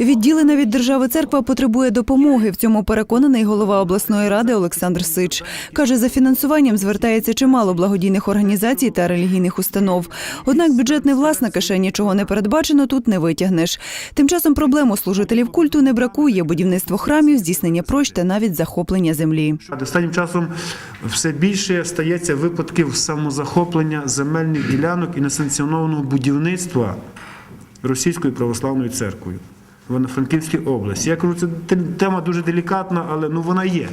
Відділена від держави церква потребує допомоги. В цьому переконаний голова обласної ради Олександр Сич. Каже, за фінансуванням звертається чимало благодійних організацій та релігійних установ. Однак бюджет не власна кишені, чого не передбачено, тут не витягнеш. Тим часом проблем у служителів культу не бракує: будівництво храмів, здійснення прощ та навіть захоплення землі. Останнім часом все більше стається випадків самозахоплення земельних ділянок і несанкціонованого будівництва Російською православною церквою в Івано-Франківській області. Я кажу, це тема дуже делікатна, але ну вона є.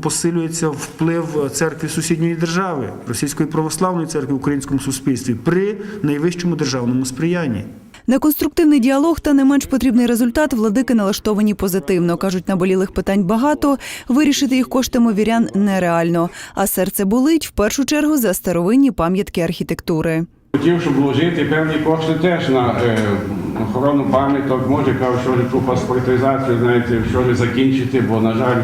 Посилюється вплив церкви сусідньої держави, Російської православної церкви в українському суспільстві при найвищому державному сприянні. На конструктивний діалог та не менш потрібний результат владики налаштовані позитивно. кажуть, наболілих питань багато. Вирішити їх коштами вірян нереально. А серце болить в першу чергу за старовинні пам'ятки архітектури. Хотів, щоб вложити певні кошти теж на е, охорону пам'яток, може кажуть, що ту паспортизацію, знаєте, що ж закінчити, бо, на жаль,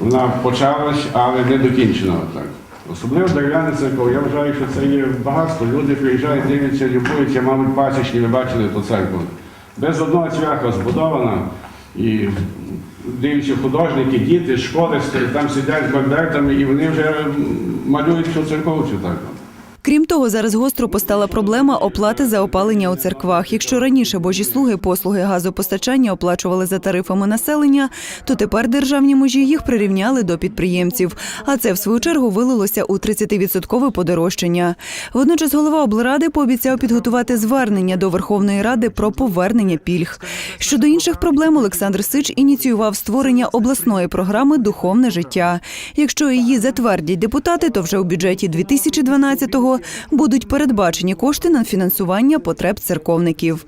вона почалась, але не докінчена. Так. Особливо дерев'яна церква, я вважаю, що це є багатство. Люди приїжджають, дивляться, любуються, мабуть, пасічні, ви бачили ту церкву. Без одного цвяха збудована. І дивляться художники, діти, школи, там сидять з бандертами, і вони вже малюють цю церкову цю так. Крім того, зараз гостро постала проблема оплати за опалення у церквах. Якщо раніше божі слуги послуги газопостачання оплачували за тарифами населення, то тепер державні межі їх прирівняли до підприємців. А це в свою чергу вилилося у 30-відсоткове подорожчання. Водночас голова облради пообіцяв підготувати звернення до Верховної Ради про повернення пільг. Щодо інших проблем, Олександр Сич ініціював створення обласної програми Духовне життя. Якщо її затвердять депутати, то вже у бюджеті 2012-го будуть передбачені кошти на фінансування потреб церковників.